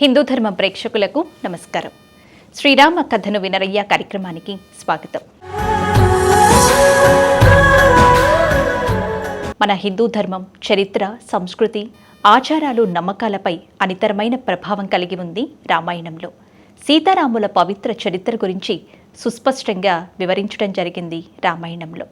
హిందూ ధర్మ ప్రేక్షకులకు నమస్కారం. శ్రీరామ కథను వినరయ్య కార్యక్రమానికి స్వాగతం. మన హిందూ ధర్మం చరిత్ర సంస్కృతి ఆచారాలు నమ్మకాలపై అనితరమైన ప్రభావం కలిగి ఉంది రామాయణంలో. సీతారాముల పవిత్ర చరిత్ర గురించి సుస్పష్టంగా వివరించడం జరిగింది రామాయణంలో.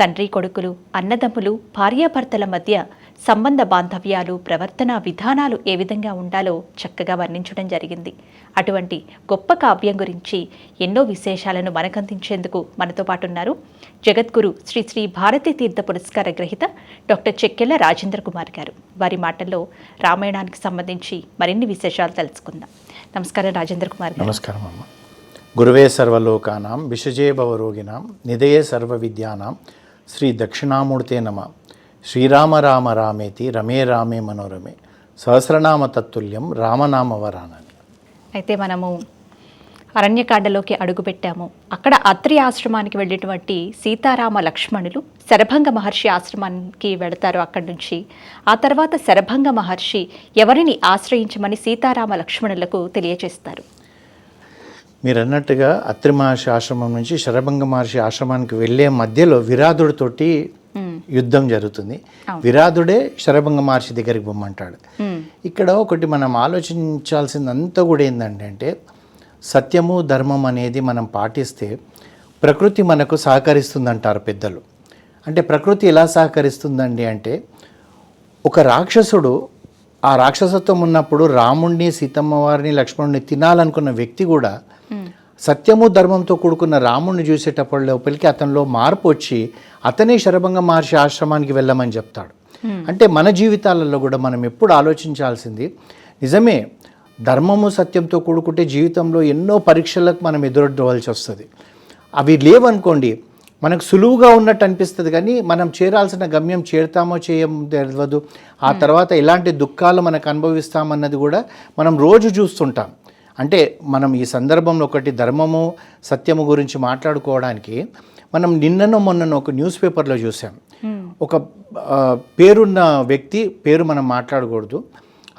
తండ్రి కొడుకులు అన్నదమ్ములు భార్యాభర్తల మధ్య సంబంధ బాంధవ్యాలు ప్రవర్తన విధానాలు ఏ విధంగా ఉండాలో చక్కగా వర్ణించడం జరిగింది. అటువంటి గొప్ప కావ్యం గురించి ఎన్నో విశేషాలను మనకందించేందుకు మనతో పాటు ఉన్నారు జగద్గురు శ్రీ శ్రీ భారతీ తీర్థ పురస్కార గ్రహీత డాక్టర్ చెక్కెళ్ళ రాజేంద్ర కుమార్ గారు. వారి మాటల్లో రామాయణానికి సంబంధించి మరిన్ని విశేషాలు తెలుసుకుందాం. నమస్కారం రాజేంద్ర కుమార్ నమస్కారం అమ్మ. గురువే సర్వలోకానాం విషజే భవరోగిణాం నిధయే సర్వ విద్యానాం శ్రీ దక్షిణామూర్తే నమ. శ్రీరామ రామ రామేతి రమే రామే మనోరమే సహస్రనామ తత్తుల్యం రామనామ వరానని. అయితే మనము అరణ్యకాండలోకి అడుగుపెట్టాము. అక్కడ అత్రి ఆశ్రమానికి వెళ్ళేటువంటి సీతారామ లక్ష్మణులు శరభంగ మహర్షి ఆశ్రమానికి వెళతారు అక్కడి నుంచి. ఆ తర్వాత శరభంగ మహర్షి ఎవరిని ఆశ్రయించమని సీతారామ లక్ష్మణులకు తెలియజేస్తారు మీరు అన్నట్టుగా అత్రి మహర్షి ఆశ్రమం నుంచి శరభంగ మహర్షి ఆశ్రమానికి వెళ్ళే మధ్యలో విరాధుడితోటి యుద్ధం జరుగుతుంది. విరాధుడే శరభంగ మహర్షి దగ్గరికి పొమ్మంటాడు. ఇక్కడ ఒకటి మనం ఆలోచించాల్సిందంతా కూడా ఏంటంటే అంటే సత్యము ధర్మం అనేది మనం పాటిస్తే ప్రకృతి మనకు సహకరిస్తుందంటారు పెద్దలు. అంటే ప్రకృతి ఎలా సహకరిస్తుందండి అంటే ఒక రాక్షసుడు ఆ రాక్షసత్వం ఉన్నప్పుడు రాముణ్ణి సీతమ్మ వారిని లక్ష్మణుని తినాలనుకున్న వ్యక్తి కూడా సత్యము ధర్మంతో కూడుకున్న రాముణ్ణి చూసేటప్పుడు లోపలికి అతనిలో మార్పు వచ్చి అతనే శరభంగ మహర్షి ఆశ్రమానికి వెళ్ళమని చెప్తాడు. అంటే మన జీవితాలలో కూడా మనం ఎప్పుడు ఆలోచించాల్సింది నిజమే ధర్మము సత్యంతో కూడుకుంటే జీవితంలో ఎన్నో పరీక్షలకు మనం ఎదురొద్దవలసి వస్తుంది. అవి లేవనుకోండి మనకు సులువుగా ఉన్నట్టు అనిపిస్తుంది కానీ మనం చేరాల్సిన గమ్యం చేరుతామో చేయమో తెలియదు ఆ తర్వాత ఎలాంటి దుఃఖాలు మనకు అనుభవిస్తామన్నది కూడా మనం రోజు చూస్తుంటాం. అంటే మనం ఈ సందర్భంలో ఒకటి ధర్మము సత్యము గురించి మాట్లాడుకోవడానికి మనం నిన్ననో మొన్ననో ఒక న్యూస్ పేపర్లో చూసాం. ఒక ఆ, పేరున్న వ్యక్తి పేరు మనం మాట్లాడకూడదు.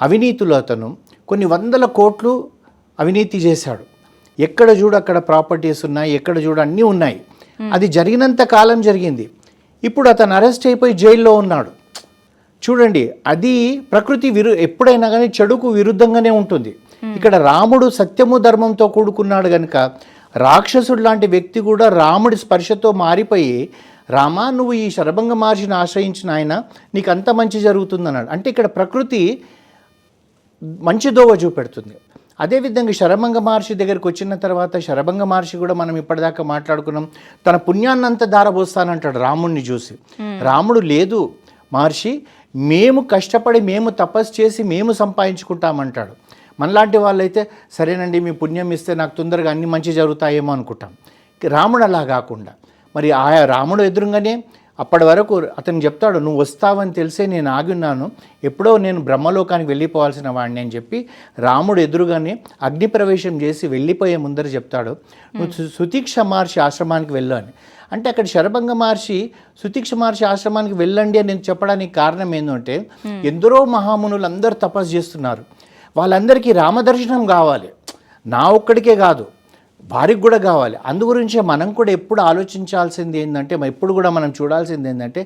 అవినీతులు అతను కొన్ని వందల కోట్లు అవినీతి చేశాడు. ఎక్కడ చూడు అక్కడ ప్రాపర్టీస్ ఉన్నాయి ఎక్కడ చూడు అన్నీ ఉన్నాయి. అది జరిగినంత కాలం జరిగింది. ఇప్పుడు అతను అరెస్ట్ అయిపోయి జైల్లో ఉన్నాడు. చూడండి అది ప్రకృతి విరు ఎప్పుడైనా కానీ చెడుకు విరుద్ధంగానే ఉంటుంది. ఇక్కడ రాముడు సత్యము ధర్మంతో కూడుకున్నాడు కనుక రాక్షసుడు లాంటి వ్యక్తి కూడా రాముడి స్పర్శతో మారిపోయి రామా నువ్వు ఈ శరభంగ మహర్షిని ఆశ్రయించిన ఆయన నీకు అంత మంచి జరుగుతుందన్నాడు. అంటే ఇక్కడ ప్రకృతి మంచి దోవ చూపెడుతుంది. అదేవిధంగా శరభంగ మహర్షి దగ్గరికి వచ్చిన తర్వాత శరభంగ మహర్షి కూడా మనం ఇప్పటిదాకా మాట్లాడుకున్నాం. తన పుణ్యాన్నంతా దారబోస్తానంటాడు రాముణ్ణి చూసి. రాముడు లేదు మహర్షి మేము కష్టపడి మేము తపస్సు చేసి మేము సంపాదించుకుంటామంటాడు. మనలాంటి వాళ్ళైతే సరేనండి మీ పుణ్యం ఇస్తే నాకు తొందరగా అన్ని మంచి జరుగుతాయేమో అనుకుంటాం. రాముడు అలా కాకుండా మరి ఆయా రాముడు ఎదురుగానే అప్పటి వరకు అతను చెప్తాడు నువ్వు వస్తావని తెలిసే నేను ఆగి ఉన్నాను. ఎప్పుడో నేను బ్రహ్మలోకానికి వెళ్ళిపోవాల్సిన వాడిని అని చెప్పి రాముడు ఎదురుగానే అగ్ని ప్రవేశం చేసి వెళ్ళిపోయే ముందర చెప్తాడు నువ్వు సుతీక్ష మహర్షి ఆశ్రమానికి వెళ్ళు అని. అంటే అక్కడ శరభంగ మహర్షి సుతీక్ష మహర్షి ఆశ్రమానికి వెళ్ళండి అని నేను చెప్పడానికి కారణం ఏంటంటే ఎందరో మహామునులు అందరూ తపస్సు చేస్తున్నారు. వాళ్ళందరికీ రామదర్శనం కావాలి. నా ఒక్కడికే కాదు వారికి కూడా కావాలి. అందు గురించే మనం కూడా ఎప్పుడు ఆలోచించాల్సింది ఏంటంటే ఎప్పుడు కూడా మనం చూడాల్సింది ఏంటంటే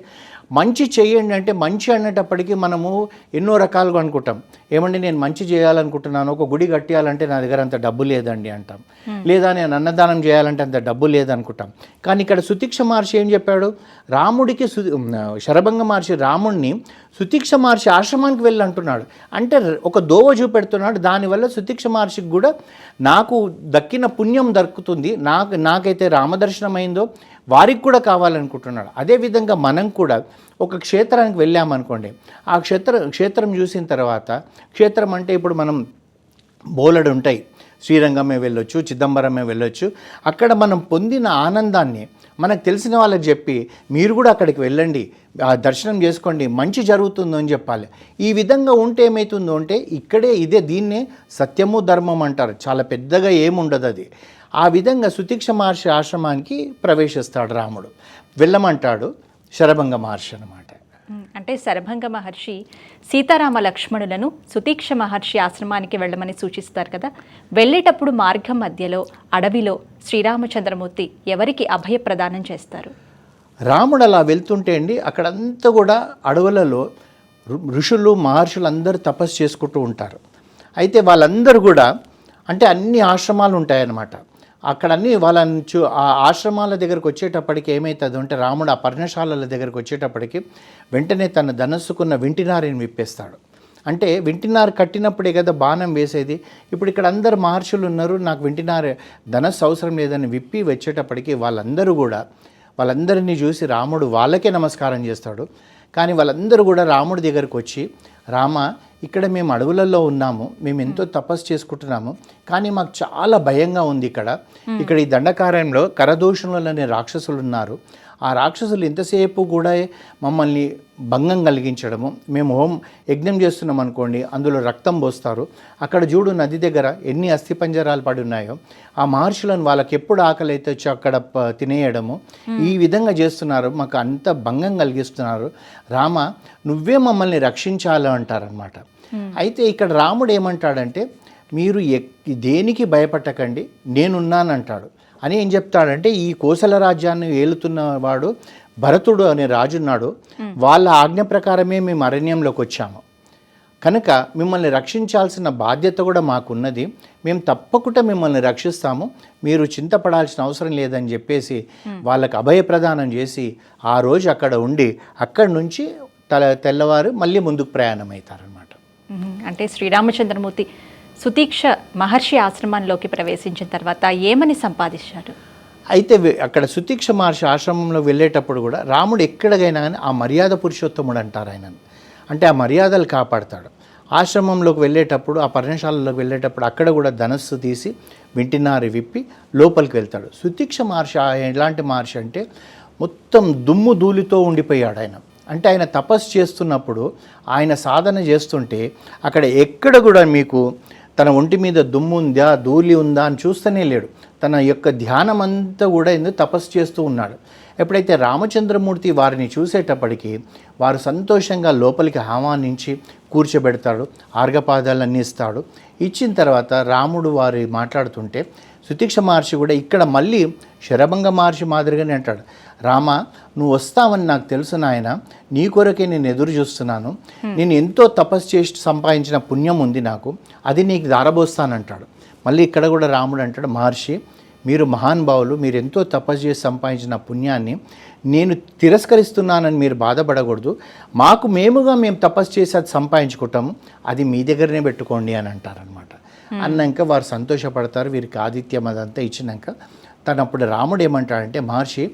మంచి చేయండి అంటే మంచి అనేటప్పటికీ మనము ఎన్నో రకాలుగా అనుకుంటాం. ఏమండి నేను మంచి చేయాలనుకుంటున్నాను ఒక గుడి కట్టియాలంటే నా దగ్గర అంత డబ్బు లేదండి అంటాం. లేదా నేను అన్నదానం చేయాలంటే అంత డబ్బు లేదనుకుంటాం. కానీ ఇక్కడ సుతీక్ష మహర్షి ఏం చెప్పాడు? రాముడికి సు శరభంగ మహర్షి రాముడిని సుతీక్ష మహర్షి ఆశ్రమానికి వెళ్ళి అంటున్నాడు అంటే ఒక దోవ చూపెడుతున్నాడు దానివల్ల సుతీక్ష మహర్షికి కూడా నాకు దక్కిన పుణ్యం దక్కుతుంది నాకు నాకైతే రామదర్శనం అయిందో వారికి కూడా కావాలనుకుంటున్నాడు. అదేవిధంగా మనం కూడా ఒక క్షేత్రానికి వెళ్ళామనుకోండి ఆ క్షేత్ర క్షేత్రం చూసిన తర్వాత క్షేత్రం అంటే ఇప్పుడు మనం బోలెడు ఉంటాయి. శ్రీరంగమే వెళ్ళొచ్చు చిదంబరమే వెళ్ళొచ్చు. అక్కడ మనం పొందిన ఆనందాన్ని మనకు తెలిసిన వాళ్ళకి చెప్పి మీరు కూడా అక్కడికి వెళ్ళండి ఆ దర్శనం చేసుకోండి మంచి జరుగుతుందో అని చెప్పాలి. ఈ విధంగా ఉంటే ఏమవుతుందో అంటే ఇక్కడే ఇదే దీన్నే సత్యము ధర్మం అంటారు. చాలా పెద్దగా ఏముండదు అది. ఆ విధంగా సుతీక్ష మహర్షి ఆశ్రమానికి ప్రవేశిస్తాడు రాముడు. వెళ్ళమంటాడు శరభంగ మహర్షి అనమాట అంటే శరభంగ మహర్షి సీతారామ లక్ష్మణులను సుతీక్ష మహర్షి ఆశ్రమానికి వెళ్ళమని సూచిస్తారు కదా. వెళ్ళేటప్పుడు మార్గం మధ్యలో అడవిలో శ్రీరామచంద్రమూర్తి ఎవరికి అభయ ప్రదానం చేస్తారు? రాముడు అలా వెళ్తుంటే అండి అక్కడంతా కూడా అడవులలో ఋషులు మహర్షులు అందరూ తపస్సు చేసుకుంటూ ఉంటారు. అయితే వాళ్ళందరూ కూడా అంటే అన్ని ఆశ్రమాలు ఉంటాయన్నమాట. అక్కడన్నీ వాళ్ళని చూ ఆ ఆశ్రమాల దగ్గరకు వచ్చేటప్పటికి ఏమవుతుంది అంటే రాముడు ఆ పర్ణశాలల దగ్గరకు వచ్చేటప్పటికి వెంటనే తన ధనస్సుకున్న వింటినారిని విప్పేస్తాడు. అంటే వింటినారు కట్టినప్పుడే కదా బాణం వేసేది. ఇప్పుడు ఇక్కడ అందరు మహర్షులు ఉన్నారు నాకు వింటినారు ధనస్సు అవసరం లేదని విప్పి వచ్చేటప్పటికి వాళ్ళందరూ కూడా వాళ్ళందరినీ చూసి రాముడు వాళ్ళకే నమస్కారం చేస్తాడు. కానీ వాళ్ళందరూ కూడా రాముడి దగ్గరకు వచ్చి రామ ఇక్కడ మేము అడవులలో ఉన్నాము మేము ఎంతో తపస్సు చేసుకుంటున్నాము కానీ మాకు చాలా భయంగా ఉంది ఇక్కడ. ఇక్కడ ఈ దండకార్యంలో కరదోషణులు అనే రాక్షసులు ఉన్నారు. ఆ రాక్షసులు ఎంతసేపు కూడా మమ్మల్ని భంగం కలిగించడము. మేము హోం యజ్ఞం చేస్తున్నాం అనుకోండి అందులో రక్తం పోస్తారు. అక్కడ చూడు నది దగ్గర ఎన్ని అస్థిపంజరాలు పడి ఉన్నాయో. ఆ మహర్షులను వాళ్ళకి ఎప్పుడు ఆకలి అయితే వచ్చి అక్కడ తినేయడము. ఈ విధంగా చేస్తున్నారు. మాకు అంత భంగం కలిగిస్తున్నారు. రామ నువ్వే మమ్మల్ని రక్షించాలి అంటారనమాట అయితే ఇక్కడ రాముడు ఏమంటాడంటే మీరు దేనికి భయపట్టకండి నేనున్నానంటాడు. అని ఏం చెప్తాడంటే ఈ కోసల రాజ్యాన్ని ఏలుతున్న వాడు భరతుడు అనే రాజున్నాడు వాళ్ళ ఆజ్ఞ ప్రకారమే మేము అరణ్యంలోకి వచ్చాము. కనుక మిమ్మల్ని రక్షించాల్సిన బాధ్యత కూడా మాకున్నది. మేము తప్పకుండా మిమ్మల్ని రక్షిస్తాము. మీరు చింతపడాల్సిన అవసరం లేదని చెప్పేసి వాళ్ళకి అభయ ప్రదానం చేసి ఆ రోజు అక్కడ ఉండి అక్కడి నుంచి తల తెల్లవారు మళ్ళీ ముందుకు ప్రయాణం అవుతారనమాట అంటే శ్రీరామచంద్రమూర్తి సుతీక్ష మహర్షి ఆశ్రమంలోకి ప్రవేశించిన తర్వాత ఏమని సంపాదించారు అయితే అక్కడ సుతీక్ష మహర్షి ఆశ్రమంలో వెళ్ళేటప్పుడు కూడా రాముడు ఎక్కడికైనా కానీ ఆ మర్యాద పురుషోత్తముడు అంటారు ఆయన అంటే ఆ మర్యాదలు కాపాడతాడు. ఆశ్రమంలోకి వెళ్ళేటప్పుడు ఆ పర్ణశాలలోకి వెళ్ళేటప్పుడు అక్కడ కూడా ధనస్సు తీసి వింటినారి విప్పి లోపలికి వెళ్తాడు. సుతీక్ష మహర్షి ఎలాంటి మహర్షి అంటే మొత్తం దుమ్ము ధూళితో ఉండిపోయాడు ఆయన. అంటే ఆయన తపస్సు చేస్తున్నప్పుడు ఆయన సాధన చేస్తుంటే అక్కడ ఎక్కడ కూడా మీకు తన ఒంటి మీద దుమ్ము ఉందా ధూళి ఉందా అని చూస్తూనే లేడు. తన యొక్క ధ్యానం అంతా కూడా ఎందుకు తపస్సు చేస్తూ ఉన్నాడు. ఎప్పుడైతే రామచంద్రమూర్తి వారిని చూసేటప్పటికీ వారు సంతోషంగా లోపలికి ఆహ్వానించి కూర్చోబెడతాడు ఆర్గపాదాలన్నీ ఇస్తాడు. ఇచ్చిన తర్వాత రాముడు వారి మాట్లాడుతుంటే సుతీక్ష మహర్షి కూడా ఇక్కడ మళ్ళీ శరభంగ మహర్షి మాదిరిగానే అంటాడు. రామ నువ్వు వస్తావని నాకు తెలుసు నాయన నీ కొరకే నేను ఎదురు చూస్తున్నాను. నేను ఎంతో తపస్సు చేసి సంపాదించిన పుణ్యం ఉంది నాకు అది నీకు దారబోస్తానంటాడు. మళ్ళీ ఇక్కడ కూడా రాముడు అంటాడు మహర్షి మీరు మహానుభావులు మీరు ఎంతో తపస్సు చేసి సంపాదించిన పుణ్యాన్ని నేను తిరస్కరిస్తున్నానని మీరు బాధపడకూడదు. మాకు మేముగా మేము తపస్సు చేసి అది సంపాదించుకుంటాము. అది మీ దగ్గరనే పెట్టుకోండి అని అంటారనమాట Hmm. అన్నాక వారు సంతోషపడతారు వీరికి ఆదిత్యం అదంతా ఇచ్చినాక తను అప్పుడు రాముడు ఏమంటాడంటే మహర్షి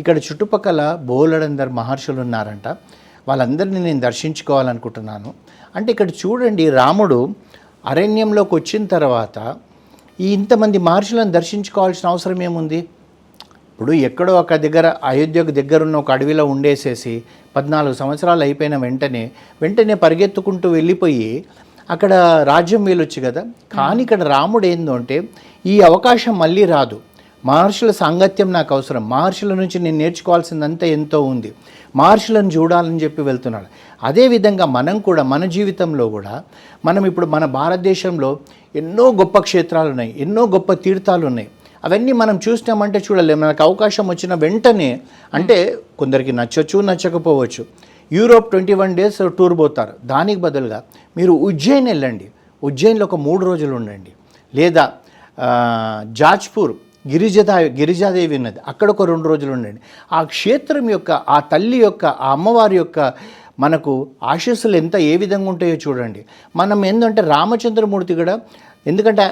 ఇక్కడ చుట్టుపక్కల బోలెడందరు మహర్షులు ఉన్నారంట. వాళ్ళందరినీ నేను దర్శించుకోవాలనుకుంటున్నాను. అంటే ఇక్కడ చూడండి రాముడు అరణ్యంలోకి వచ్చిన తర్వాత ఈ ఇంతమంది మహర్షులను దర్శించుకోవాల్సిన అవసరం ఏముంది? ఇప్పుడు ఎక్కడో ఒక దగ్గర అయోధ్యకు దగ్గర ఉన్న ఒక అడవిలో ఉండేసేసి పద్నాలుగు సంవత్సరాలు అయిపోయిన వెంటనే వెంటనే పరిగెత్తుకుంటూ వెళ్ళిపోయి అక్కడ రాజ్యం వీలొచ్చు కదా. కానీ ఇక్కడ రాముడు ఏందో అంటే ఈ అవకాశం మళ్ళీ రాదు. మహర్షుల సాంగత్యం నాకు అవసరం. మహర్షుల నుంచి నేను నేర్చుకోవాల్సిందంతా ఎంతో ఉంది. మహర్షులను చూడాలని చెప్పి వెళ్తున్నాడు. అదేవిధంగా మనం కూడా మన జీవితంలో కూడా మనం ఇప్పుడు మన భారతదేశంలో ఎన్నో గొప్ప క్షేత్రాలు ఉన్నాయి ఎన్నో గొప్ప తీర్థాలు ఉన్నాయి. అవన్నీ మనం చూసినామంటే చూడలేము మనకు అవకాశం వచ్చిన వెంటనే అంటే కొందరికి నచ్చచ్చు నచ్చకపోవచ్చు. Europe twenty one days tour పోతారు. దానికి బదులుగా మీరు ఉజ్జయిన్ వెళ్ళండి. ఉజ్జయిన్లో ఒక మూడు రోజులు ఉండండి. లేదా జాజ్పూర్ గిరిజదా గిరిజాదేవి ఉన్నది. అక్కడ ఒక రెండు రోజులు ఉండండి. ఆ క్షేత్రం యొక్క ఆ తల్లి యొక్క ఆ అమ్మవారి యొక్క మనకు ఆశస్సులు ఎంత ఏ విధంగా ఉంటాయో చూడండి. మనం ఏంటంటే రామచంద్రమూర్తి కూడా ఎందుకంటే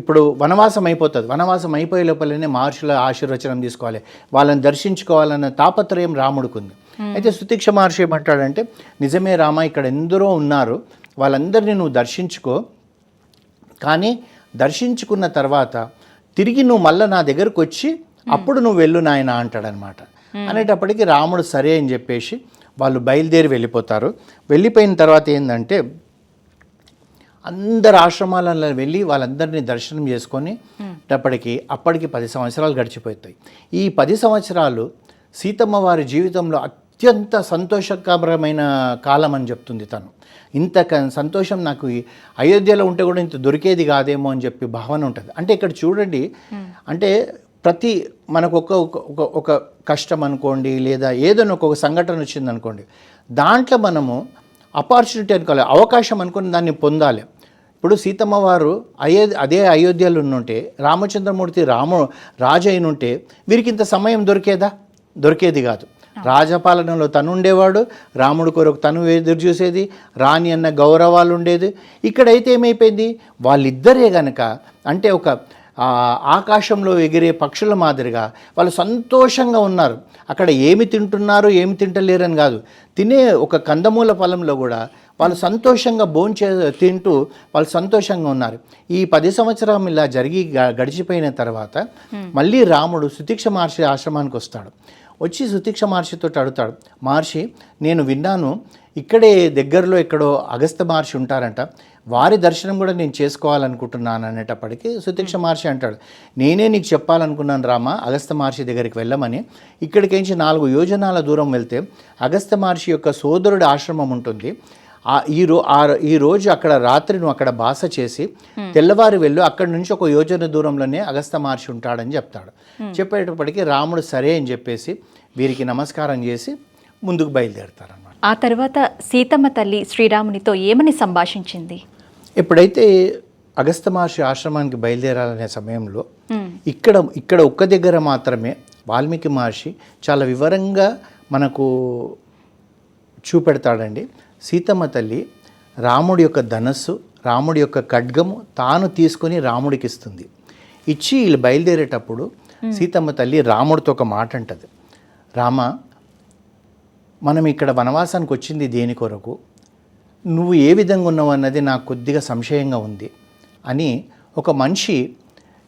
ఇప్పుడు వనవాసం అయిపోతుంది. వనవాసం అయిపోయే లోపలనే మహర్షుల ఆశీర్వచనం తీసుకోవాలి. వాళ్ళని దర్శించుకోవాలన్న తాపత్రయం రాముడికి ఉంది అయితే సుతీక్ష మహర్షి ఏమంటాడంటే నిజమే రామ ఇక్కడ ఎందరో ఉన్నారు. వాళ్ళందరినీ నువ్వు దర్శించుకో. కానీ దర్శించుకున్న తర్వాత తిరిగి నువ్వు మళ్ళీ నా దగ్గరకు వచ్చి అప్పుడు నువ్వు వెళ్ళు నాయన అంటాడనమాట. అనేటప్పటికి రాముడు సరే అని చెప్పేసి వాళ్ళు బయలుదేరి వెళ్ళిపోతారు. వెళ్ళిపోయిన తర్వాత ఏంటంటే అందరు ఆశ్రమాలలో వెళ్ళి వాళ్ళందరినీ దర్శనం చేసుకొని అప్పటికి అప్పటికి పది సంవత్సరాలు గడిచిపోతాయి. ఈ పది సంవత్సరాలు సీతమ్మ వారి జీవితంలో అత్యంత సంతోషకరమైన కాలం అని చెప్తుంది తను. ఇంత సంతోషం నాకు ఈ అయోధ్యలో ఉంటే కూడా ఇంత దొరికేది కాదేమో అని చెప్పి భావన ఉంటుంది. అంటే ఇక్కడ చూడండి అంటే ప్రతి మనకు ఒక ఒక- ఒక ఒక కష్టం అనుకోండి లేదా ఏదైనా ఒక సంఘటన వచ్చింది అనుకోండి దాంట్లో మనము ఆపర్చునిటీ అనుకోవాలి అవకాశం అనుకుని దాన్ని పొందాలి. ఇప్పుడు సీతమ్మ వారు అయో అదే అయోధ్యలో ఉంటే రామచంద్రమూర్తి రాము రాజు అయినుంటే వీరికి ఇంత సమయం దొరికేదా? దొరికేది కాదు. రాజపాలనలో తను ఉండేవాడు రాముడు కొరకు తను ఎదురు చూసేది రాణి అన్న గౌరవాలు ఉండేది. ఇక్కడైతే ఏమైపోయింది? వాళ్ళిద్దరే గనక అంటే ఒక ఆకాశంలో ఎగిరే పక్షుల మాదిరిగా వాళ్ళు సంతోషంగా ఉన్నారు. అక్కడ ఏమి తింటున్నారు ఏమి తింటలేరని కాదు. తినే ఒక కందమూల ఫలంలో కూడా వాళ్ళు సంతోషంగా భోంచే తింటూ వాళ్ళు సంతోషంగా ఉన్నారు. ఈ పది సంవత్సరం ఇలా జరిగి గడిచిపోయిన తర్వాత మళ్ళీ రాముడు సుతీక్ష మహర్షి ఆశ్రమానికి వస్తాడు. వచ్చి సుతీక్ష మహర్షితో అడుగుతాడు మహర్షి నేను విన్నాను ఇక్కడే దగ్గరలో ఎక్కడో అగస్త మహర్షి ఉంటారంట. వారి దర్శనం కూడా నేను చేసుకోవాలనుకుంటున్నాను అనేటప్పటికీ సుతీక్ష మహర్షి అంటాడు నేనే నీకు చెప్పాలనుకున్నాను రామ అగస్త మహర్షి దగ్గరికి వెళ్ళమని. ఇక్కడికించి నాలుగు యోజనాల దూరం వెళ్తే అగస్త మహర్షి యొక్క సోదరుడి ఆశ్రమం ఉంటుంది. ఆ ఈ రో ఆ ఈ రోజు అక్కడ రాత్రి నువ్వు అక్కడ బాస చేసి తెల్లవారి వెళ్ళు అక్కడి నుంచి ఒక యోజన దూరంలోనే అగస్త మహర్షి ఉంటాడని చెప్తాడు. చెప్పేటప్పటికి రాముడు సరే అని చెప్పేసి వీరికి నమస్కారం చేసి ముందుకు బయలుదేరుతారన్నమాట. ఆ తర్వాత సీతమ్మ తల్లి శ్రీరామునితో ఏమని సంభాషించింది? ఎప్పుడైతే అగస్త మహర్షి ఆశ్రమానికి బయలుదేరాలనే సమయంలో ఇక్కడ ఇక్కడ ఒక్క దగ్గర మాత్రమే వాల్మీకి మహర్షి చాలా వివరంగా మనకు చూపెడతాడండి. సీతమ్మ తల్లి రాముడి యొక్క ధనస్సు రాముడి యొక్క ఖడ్గము తాను తీసుకొని రాముడికి ఇస్తుంది. ఇచ్చి వీళ్ళు బయలుదేరేటప్పుడు సీతమ్మ తల్లి రాముడితో ఒక మాట అంటది రామ మనం ఇక్కడ వనవాసానికి వచ్చింది దేని కొరకు? నువ్వు ఏ విధంగా ఉన్నావు అన్నది నాకు కొద్దిగా సంశయంగా ఉంది అని ఒక మనిషి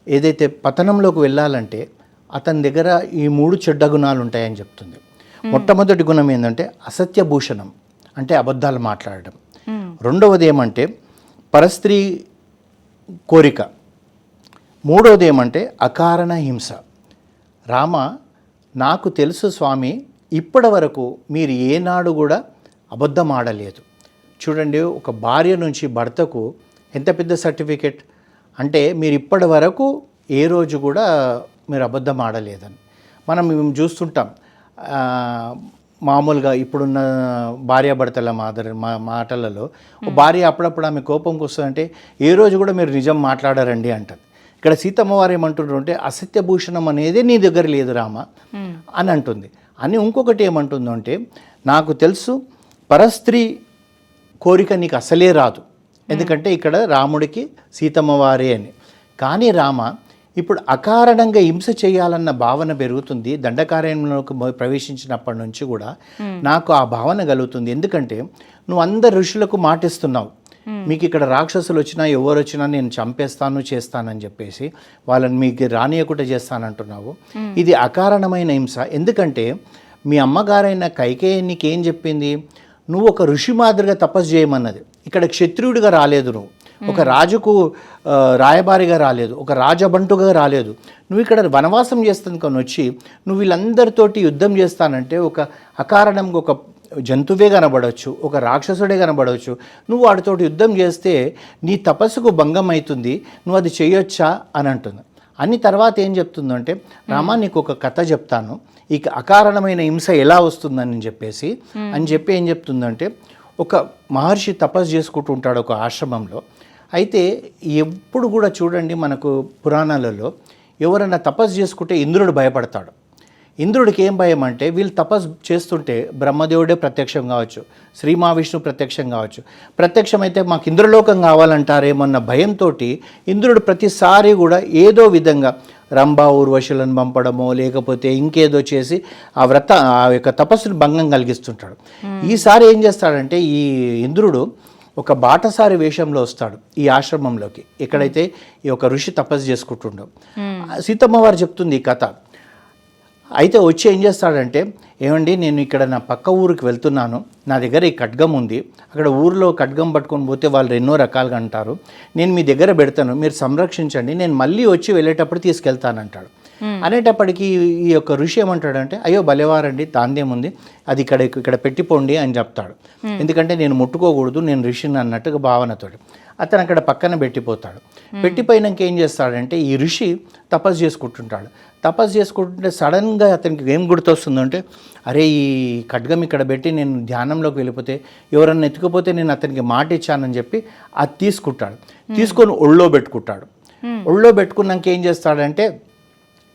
ఏదైతే పతనంలోకి వెళ్ళాలంటే అతని దగ్గర ఈ మూడు చెడ్డ గుణాలు ఉంటాయని చెప్తుంది. మొట్టమొదటి గుణం ఏంటంటే అసత్య భూషణం అంటే అబద్ధాలు మాట్లాడడం. రెండవది ఏమంటే పరస్త్రీ కోరిక. మూడవది ఏమంటే అకారణ హింస. రామ నాకు తెలుసు స్వామి ఇప్పటి వరకు మీరు ఏనాడు కూడా అబద్ధం ఆడలేదు చూడండి ఒక భార్య నుంచి భర్తకు ఎంత పెద్ద సర్టిఫికెట్? అంటే మీరు ఇప్పటి వరకు ఏ రోజు కూడా మీరు అబద్ధం ఆడలేదని మనం మేము చూస్తుంటాం. మామూలుగా ఇప్పుడున్న భార్యాభర్తల మాదిరి మా మాటలలో భార్య అప్పుడప్పుడు ఆమె కోపంకి వస్తుందంటే ఏ రోజు కూడా మీరు నిజం మాట్లాడారండి అంటది. ఇక్కడ సీతమ్మ వారు ఏమంటున్నారు అంటే అసత్య భూషణం అనేది నీ దగ్గర లేదు రామ అని అంటుంది. అని ఇంకొకటి ఏమంటుందో అంటే నాకు తెలుసు పరస్త్రీ కోరిక నీకు అసలే రాదు. ఎందుకంటే ఇక్కడ రాముడికి సీతమ్మ వారే అని. కానీ రామ ఇప్పుడు అకారణంగా హింస చేయాలన్న భావన పెరుగుతుంది. దండకారణ్యంలోకి మొ- ప్రవేశించినప్పటి నుంచి కూడా నాకు ఆ భావన కలుగుతుంది. ఎందుకంటే నువ్వు అందరు ఋషులకు మాటిస్తున్నావు. మీకు ఇక్కడ రాక్షసులు వచ్చినా ఎవరు వచ్చినా నేను చంపేస్తాను చేస్తానని చెప్పేసి వాళ్ళని మీకు రానియకుండా చేస్తానంటున్నావు. ఇది అకారణమైన హింస. ఎందుకంటే మీ అమ్మగారైన కైకేయి నీకేం చెప్పింది? నువ్వు ఒక ఋషి మాదిరిగా తపస్సు చేయమన్నది. ఇక్కడ క్షత్రియుడిగా రాలేదు నువ్వు. ఒక రాజుకు రాయబారిగా రాలేదు ఒక రాజబంటుగా రాలేదు. నువ్వు ఇక్కడ వనవాసం చేస్తుంది కొని వచ్చి నువ్వు వీళ్ళందరితోటి యుద్ధం చేస్తానంటే ఒక అకారణంగా ఒక జంతువే కనబడవచ్చు ఒక రాక్షసుడే కనబడవచ్చు నువ్వు వాడితోటి యుద్ధం చేస్తే నీ తపస్సుకు భంగం అవుతుంది నువ్వు అది చేయొచ్చా అని అంటుంది. అని తర్వాత ఏం చెప్తుందంటే రామా నీకు ఒక కథ చెప్తాను. ఈ అకారణమైన హింస ఎలా వస్తుందని చెప్పేసి. అని చెప్పి ఏం చెప్తుందంటే ఒక మహర్షి తపస్సు చేసుకుంటూ ఉంటాడు ఒక ఆశ్రమంలో. అయితే ఎప్పుడు కూడా చూడండి మనకు పురాణాలలో ఎవరైనా తపస్సు చేసుకుంటే ఇంద్రుడు భయపడతాడు. ఇంద్రుడికి ఏం భయం అంటే వీళ్ళు తపస్సు చేస్తుంటే బ్రహ్మదేవుడే ప్రత్యక్షం కావచ్చు శ్రీ మహావిష్ణువు ప్రత్యక్షం కావచ్చు. ప్రత్యక్షమైతే మాకు ఇంద్రలోకం కావాలంటారేమన్న భయంతో ఇంద్రుడు ప్రతిసారి కూడా ఏదో విధంగా రంభ ఊర్వశులను పంపడమో లేకపోతే ఇంకేదో చేసి ఆ వ్రత ఆ యొక్క తపస్సును భంగం కలిగిస్తుంటాడు. ఈసారి ఏం చేస్తాడంటే ఈ ఇంద్రుడు ఒక బాటసారి వేషంలో వస్తాడు ఈ ఆశ్రమంలోకి. ఎక్కడైతే ఈ ఒక ఋషి తపస్సు చేసుకుంటుండో. సీతమ్మ వారు చెప్తుంది ఈ కథ. అయితే వచ్చి ఏం చేస్తాడంటే ఏమండి నేను ఇక్కడ నా పక్క ఊరికి వెళ్తున్నాను. నా దగ్గర ఈ ఖడ్గం ఉంది. అక్కడ ఊరిలో ఖడ్గం పట్టుకొని పోతే వాళ్ళు ఎన్నో రకాలుగా అంటారు. నేను మీ దగ్గర పెడతాను. మీరు సంరక్షించండి. నేను మళ్ళీ వచ్చి వెళ్ళేటప్పుడు తీసుకెళ్తానంటాడు. అనేటప్పటికీ ఈ యొక్క ఋషి ఏమంటాడంటే అయ్యో భలేవారండి దాందేముంది అది ఇక్కడ ఇక్కడ పెట్టిపోండి అని చెప్తాడు. ఎందుకంటే నేను ముట్టుకోకూడదు నేను ఋషిని అన్నట్టుగా భావనతోటి. అతను అక్కడ పక్కన పెట్టిపోతాడు. పెట్టిపోయినాక ఏం చేస్తాడంటే ఈ ఋషి తపస్సు చేసుకుంటుంటాడు. తపస్సు చేసుకుంటుంటే సడన్గా అతనికి ఏం గుర్తొస్తుందంటే అరే ఈ ఖడ్గం ఇక్కడ పెట్టి నేను ధ్యానంలోకి వెళ్ళిపోతే ఎవరన్నా ఎత్తుకుపోతే నేను అతనికి మాట ఇచ్చానని చెప్పి అది తీసుకుంటాడు. తీసుకొని ఒళ్ళో పెట్టుకుంటాడు. ఒళ్ళో పెట్టుకున్నాక ఏం చేస్తాడంటే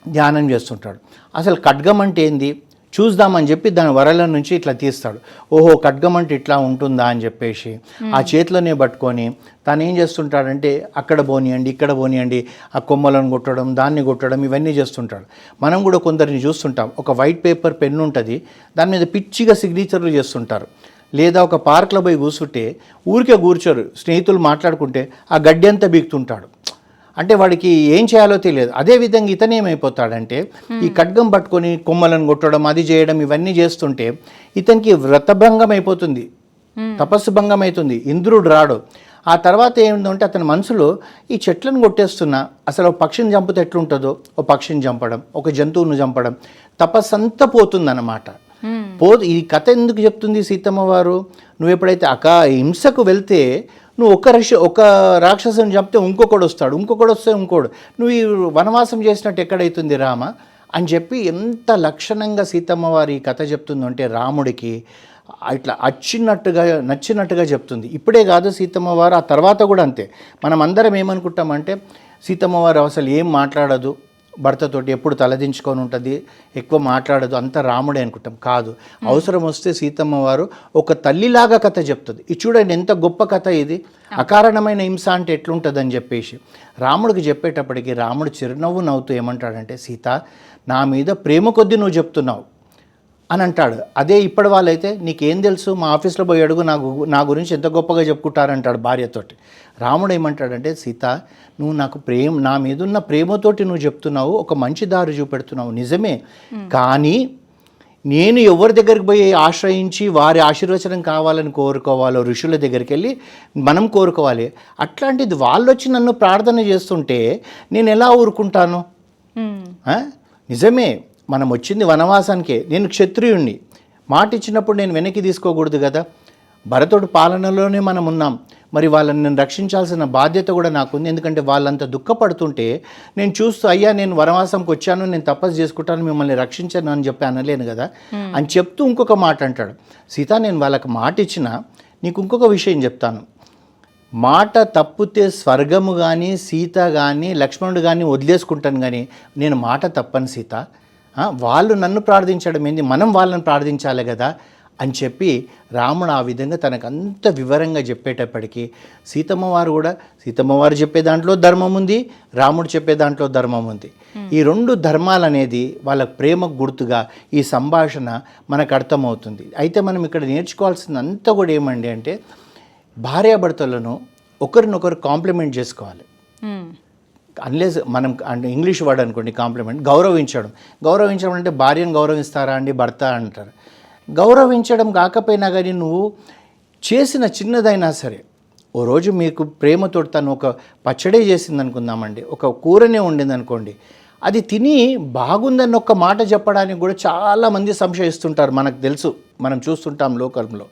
ధ్యానం చేస్తుంటాడు. అసలు ఖడ్గం అంటే ఏంది? చూద్దామని చెప్పి దాని వరల నుంచి ఇట్లా తీస్తాడు. ఓహో ఖడ్గం అంటే ఇట్లా ఉంటుందా అని చెప్పేసి ఆ చేతిలోనే పట్టుకొని తాను ఏం చేస్తుంటాడంటే అక్కడ పోనీయండి ఇక్కడ పోనీయండి ఆ కొమ్మలను కొట్టడం దాన్ని కొట్టడం ఇవన్నీ చేస్తుంటాడు. మనం కూడా కొందరిని చూస్తుంటాం. ఒక వైట్ పేపర్ పెన్ ఉంటుంది దాని మీద పిచ్చిగా సిగ్నేచర్లు చేస్తుంటారు. లేదా ఒక పార్క్లో పోయి కూర్చుంటే ఊరికే కూర్చోరు స్నేహితులు మాట్లాడుకుంటే ఆ గడ్డి అంతా బీగుతుంటాడు. అంటే వాడికి ఏం చేయాలో తెలియదు. అదే విధంగా ఇతను ఏమైపోతాడంటే ఈ ఖడ్గం పట్టుకొని కొమ్మలను కొట్టడం అది చేయడం ఇవన్నీ చేస్తుంటే ఇతనికి వ్రతభంగం అయిపోతుంది తపస్సు భంగం అవుతుంది ఇంద్రుడు రాడు. ఆ తర్వాత ఏంటంటే అతని మనసులో ఈ చెట్లను కొట్టేస్తున్నా అసలు ఒక పక్షిని చంపితే ఎట్లుంటుందో ఒక పక్షిని చంపడం ఒక జంతువును చంపడం తపస్సు అంతా పోతుందన్నమాట పో ఈ కథ ఎందుకు చెప్తుంది సీతమ్మ వారు? నువ్వు ఎప్పుడైతే అక హింసకు వెళ్తే నువ్వు ఒక రక్ష ఒక రాక్షసుని చంపితే ఇంకొకడు వస్తాడు ఇంకొకడు వస్తే ఇంకోడు. నువ్వు ఈ వనవాసం చేసినట్టు ఎక్కడైతుంది రామ? అని చెప్పి ఎంత లక్షణంగా సీతమ్మ వారి ఈ కథ చెప్తుందంటే రాముడికి ఇట్లా అచ్చినట్టుగా నచ్చినట్టుగా చెప్తుంది. ఇప్పుడే కాదు సీతమ్మ వారు ఆ తర్వాత కూడా అంతే. మనం అందరం ఏమనుకుంటామంటే సీతమ్మ వారు అసలు ఏం మాట్లాడదు భర్తతోటి ఎప్పుడు తలదించుకొని ఉంటుంది ఎక్కువ మాట్లాడదు అంత రాముడే అనుకుంటాం. కాదు. అవసరం వస్తే సీతమ్మ వారు ఒక తల్లిలాగా కథ చెప్తుంది. ఇది చూడండి ఎంత గొప్ప కథ ఇది. అకారణమైన హింస అంటే ఎట్లుంటుందని చెప్పేసి. రాముడికి చెప్పేటప్పటికి రాముడు చిరునవ్వు నవ్వుతూ ఏమంటాడంటే సీత నా మీద ప్రేమ కొద్దీ నువ్వు చెప్తున్నావు. అని అంటాడు అదే ఇప్పటి వాళ్ళైతే నీకేం తెలుసు మా ఆఫీస్లో పోయి అడుగు నా గు- నా గురించి ఎంత గొప్పగా చెప్పుకుంటారంటాడు భార్యతోటి. రాముడు ఏమంటాడంటే సీత నువ్వు నాకు ప్రేమ నా మీద ఉన్న ప్రేమతోటి నువ్వు చెప్తున్నావు ఒక మంచి దారి చూపెడుతున్నావు నిజమే. కానీ నేను ఎవరి దగ్గరికి పోయి ఆశ్రయించి వారి ఆశీర్వచనం కావాలని కోరుకోవాలో ఋషుల దగ్గరికి వెళ్ళి మనం కోరుకోవాలి. అట్లాంటిది వాళ్ళు వచ్చి నన్ను ప్రార్థన చేస్తుంటే నేను ఎలా ఊరుకుంటాను? నిజమే. మనం వచ్చింది వనవాసానికే. నేను క్షత్రియుణ్ణి. మాట ఇచ్చినప్పుడు నేను వెనక్కి తీసుకోకూడదు కదా? భరతుడు పాలనలోనే మనం ఉన్నాం. మరి వాళ్ళని నేను రక్షించాల్సిన బాధ్యత కూడా నాకుంది. ఎందుకంటే వాళ్ళంత దుఃఖపడుతుంటే నేను చూస్తూ అయ్యా నేను వనవాసంకి వచ్చాను నేను తపస్సు చేసుకుంటాను మిమ్మల్ని రక్షించాను అని చెప్పి అనలేను కదా? అని చెప్తూ ఇంకొక మాట అంటాడు. సీత నేను వాళ్ళకి మాట ఇచ్చిన నీకు ఇంకొక విషయం చెప్తాను. మాట తప్పితే స్వర్గము కానీ సీత కానీ లక్ష్మణుడు కానీ వదిలేసుకుంటాను కానీ నేను మాట తప్పను సీత. వాళ్ళు నన్ను ప్రార్థించడం ఏంది? మనం వాళ్ళని ప్రార్థించాలి కదా అని చెప్పి రాముడు ఆ విధంగా తనకు అంత వివరంగా చెప్పేటప్పటికీ సీతమ్మ వారు కూడా సీతమ్మ వారు చెప్పే దాంట్లో ధర్మం ఉంది రాముడు చెప్పే దాంట్లో ధర్మం ఉంది. ఈ రెండు ధర్మాలు అనేది వాళ్ళ ప్రేమకు గుర్తుగా ఈ సంభాషణ మనకు అర్థమవుతుంది. అయితే మనం ఇక్కడ నేర్చుకోవాల్సింది అంతా కూడా ఏమండి అంటే భార్యాభర్తలను ఒకరినొకరు కాంప్లిమెంట్ చేసుకోవాలి. అన్లేస్ మనం అంటే ఇంగ్లీష్ వర్డ్ అనుకోండి కాంప్లిమెంట్ గౌరవించడం. గౌరవించడం అంటే భార్యను గౌరవిస్తారా అండి భర్త అంటారు. గౌరవించడం కాకపోయినా కానీ నువ్వు చేసిన చిన్నదైనా సరే ఓ రోజు మీకు ప్రేమతో తను ఒక పచ్చడే చేసింది అనుకుందామండి ఒక కూరనే వండింది అనుకోండి అది తిని బాగుందని ఒక్క మాట చెప్పడానికి కూడా చాలామంది సంశయిస్తుంటారు మనకు తెలుసు మనం చూస్తుంటాం లోకల్లో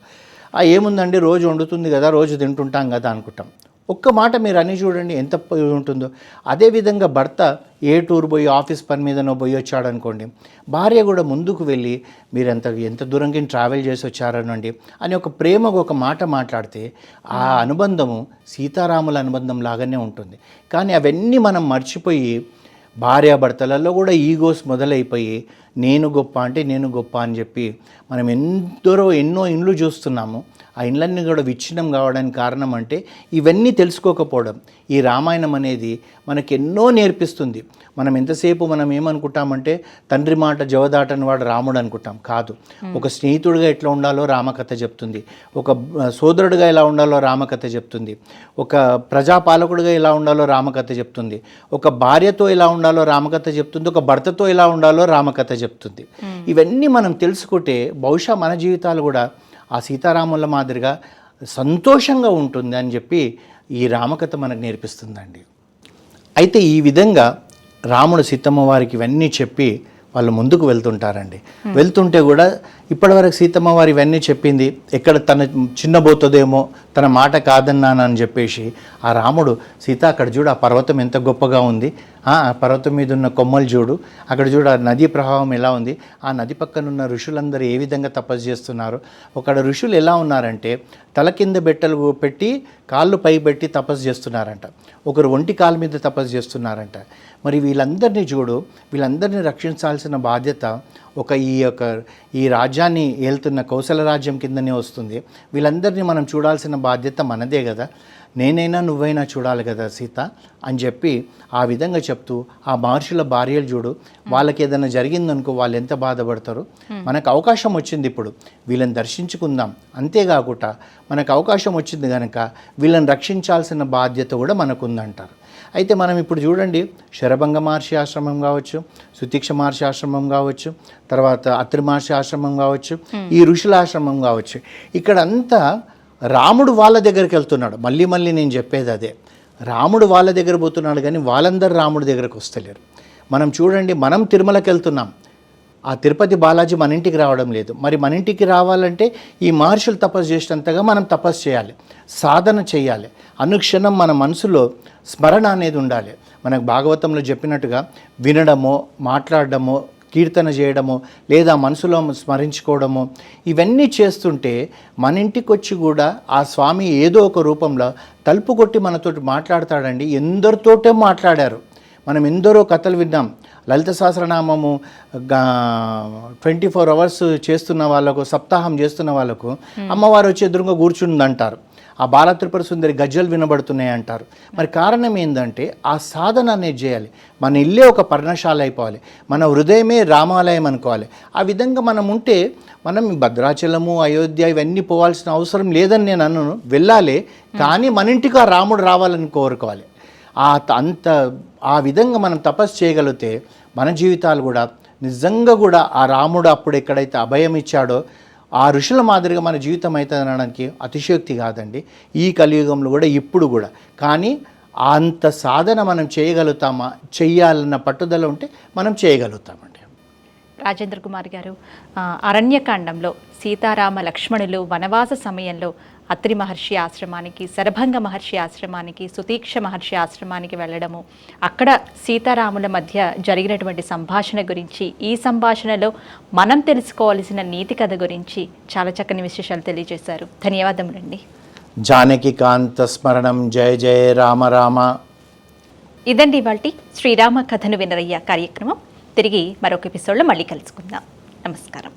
ఏముందండి రోజు వండుతుంది కదా రోజు తింటుంటాం కదా అనుకుంటాం. ఒక్క మాట మీరు అని చూడండి ఎంత ఉంటుందో. అదేవిధంగా భర్త ఏ టూర్ పోయి ఆఫీస్ పని మీదనో పోయి వచ్చాడు అనుకోండి భార్య కూడా ముందుకు వెళ్ళి మీరు ఎంత ఎంత దూరంకి ట్రావెల్ చేసి వచ్చారనండి అని ఒక ప్రేమకు ఒక మాట మాట్లాడితే ఆ అనుబంధము సీతారాముల అనుబంధం లాగానే ఉంటుంది. కానీ అవన్నీ మనం మర్చిపోయి భార్యాభర్తలలో కూడా ఈగోస్ మొదలైపోయి నేను గొప్ప అంటే నేను గొప్ప అని చెప్పి మనం ఎందరో ఎన్నో ఇండ్లు చూస్తున్నాము. ఆ ఇండ్లన్నీ కూడా విచ్ఛిన్నం కావడానికి కారణం అంటే ఇవన్నీ తెలుసుకోకపోవడం. ఈ రామాయణం అనేది మనకి ఎన్నో నేర్పిస్తుంది. మనం ఎంతసేపు మనం ఏమనుకుంటామంటే తండ్రి మాట జవదాటని వాడు రాముడు అనుకుంటాం. కాదు. ఒక స్నేహితుడిగా ఎట్లా ఉండాలో రామకథ చెప్తుంది. ఒక సోదరుడిగా ఎలా ఉండాలో రామకథ చెప్తుంది. ఒక ప్రజాపాలకుడిగా ఎలా ఉండాలో రామకథ చెప్తుంది. ఒక భార్యతో ఎలా ఉండాలో రామకథ చెప్తుంది. ఒక భర్తతో ఎలా ఉండాలో రామకథ చెప్తుంది. ఇవన్నీ మనం తెలుసుకుంటే బహుశా మన జీవితాలు కూడా ఆ సీతారాముల మాదిరిగా సంతోషంగా ఉంటుంది అని చెప్పి ఈ రామకథ మనకు నేర్పిస్తుందండి. అయితే ఈ విధంగా రాముడు సీతమ్మ వారికి ఇవన్నీ చెప్పి వాళ్ళు ముందుకు వెళ్తుంటారండి. వెళ్తుంటే కూడా ఇప్పటివరకు సీతమ్మ వారు ఇవన్నీ చెప్పింది ఎక్కడ తన చిన్నబోతుందేమో తన మాట కాదన్నానని చెప్పేసి ఆ రాముడు సీత అక్కడ చూడు ఆ పర్వతం ఎంత గొప్పగా ఉంది. ఆ పర్వతం మీద ఉన్న కొమ్మలు చూడు. అక్కడ చూడు ఆ నదీ ప్రవాహం ఎలా ఉంది. ఆ నది పక్కన ఉన్న ఋషులందరూ ఏ విధంగా తపస్సు చేస్తున్నారు. అక్కడ ఋషులు ఎలా ఉన్నారంటే తల కింద బెట్టలు పెట్టి కాళ్ళు పై పెట్టి తపస్సు చేస్తున్నారంట. ఒకరు ఒంటి కాలు మీద తపస్సు చేస్తున్నారంట. మరి వీళ్ళందరినీ చూడు వీళ్ళందరినీ రక్షించాల్సిన బాధ్యత ఒక ఈ యొక్క ఈ రాజ్యాన్ని ఏలుతున్న కౌశల రాజ్యం కిందనే వస్తుంది. వీళ్ళందరినీ మనం చూడాల్సిన బాధ్యత మనదే కదా. నేనైనా నువ్వైనా చూడాలి కదా సీత అని చెప్పి ఆ విధంగా చెప్తూ ఆ మహర్షుల భార్యలు చూడు వాళ్ళకి ఏదైనా జరిగిందనుకో వాళ్ళు ఎంత బాధపడతారు? మనకు అవకాశం వచ్చింది ఇప్పుడు. వీళ్ళని దర్శించుకుందాం. అంతేకాకుండా మనకు అవకాశం వచ్చింది కనుక వీళ్ళని రక్షించాల్సిన బాధ్యత కూడా మనకుందంటారు. అయితే మనం ఇప్పుడు చూడండి శరభంగ మహర్షి ఆశ్రమం కావచ్చు సుతీక్ష మహర్షి ఆశ్రమం కావచ్చు తర్వాత అత్రి మహర్షి ఆశ్రమం కావచ్చు ఈ ఋషుల ఆశ్రమం కావచ్చు. ఇక్కడ అంతా రాముడు వాళ్ళ దగ్గరికి వెళ్తున్నాడు. మళ్ళీ మళ్ళీ నేను చెప్పేది అదే. రాముడు వాళ్ళ దగ్గర పోతున్నాడు కానీ వాళ్ళందరూ రాముడి దగ్గరకు వస్తలేరు. మనం చూడండి మనం తిరుమలకి వెళ్తున్నాం. ఆ తిరుపతి బాలాజీ మన ఇంటికి రావడం లేదు. మరి మన ఇంటికి రావాలంటే ఈ మహర్షులు తపస్సు చేసినంతగా మనం తపస్సు చేయాలి. సాధన చేయాలి. అనుక్షణం మన మనసులో స్మరణ అనేది ఉండాలి. మనకు భాగవతంలో చెప్పినట్టుగా వినడమో మాట్లాడడమో కీర్తన చేయడము లేదా మనసులో స్మరించుకోవడము ఇవన్నీ చేస్తుంటే మన ఇంటికి వచ్చి కూడా ఆ స్వామి ఏదో ఒక రూపంలో తలుపు కొట్టి మనతోటి మాట్లాడతాడండి. ఎందరితోటే మాట్లాడారు. మనం ఎందరో కథలు విన్నాం. Lalitha Sahasranamam twenty four hours చేస్తున్న వాళ్ళకు సప్తాహం చేస్తున్న వాళ్ళకు అమ్మవారు వచ్చి ఎదురుగా కూర్చుందంటారు. ఆ బాలత్రిపుర సుందరి గజ్జలు వినబడుతున్నాయి అంటారు. మరి కారణం ఏంటంటే ఆ సాధన అనేది చేయాలి. మన ఇల్లే ఒక పర్ణశాల అయిపోవాలి. మన హృదయమే రామాలయం అనుకోవాలి. ఆ విధంగా మనం ఉంటే మనం భద్రాచలము అయోధ్య ఇవన్నీ పోవాల్సిన అవసరం లేదని నేను అన్నాను. వెళ్ళాలి కానీ మన ఇంటికి ఆ రాముడు రావాలని కోరుకోవాలి. ఆ త- అంత ఆ విధంగా మనం తపస్సు చేయగలిగితే మన జీవితాలు కూడా నిజంగా కూడా ఆ రాముడు అప్పుడు ఎక్కడైతే అభయం ఇచ్చాడో ఆ ఋషుల మాదిరిగా మన జీవితం అవుతుంది అనడానికి అతిశయోక్తి కాదండి. ఈ కలియుగంలో కూడా ఇప్పుడు కూడా. కానీ అంత సాధన మనం చేయగలుగుతామా? చెయ్యాలన్న పట్టుదల ఉంటే మనం చేయగలుగుతామండి. రాజేంద్ర కుమార్ గారు అరణ్యకాండంలో సీతారామ లక్ష్మణులు వనవాస సమయంలో అత్రి మహర్షి ఆశ్రమానికి శరభంగ మహర్షి ఆశ్రమానికి సుతీక్ష మహర్షి ఆశ్రమానికి వెళ్ళడము. అక్కడ సీతారాముల మధ్య జరిగినటువంటి సంభాషణ గురించి ఈ సంభాషణలో మనం తెలుసుకోవాల్సిన నీతి కథ గురించి చాలా చక్కని విశేషాలు తెలియజేశారు. ధన్యవాదములండి. జానకి కాంత స్మరణం. జయ జయ రామ రామ. ఇదండి ఇవాళ శ్రీరామ కథను వినరయ్య కార్యక్రమం. తిరిగి మరొక ఎపిసోడ్లో మళ్ళీ కలుసుకుందాం. నమస్కారం.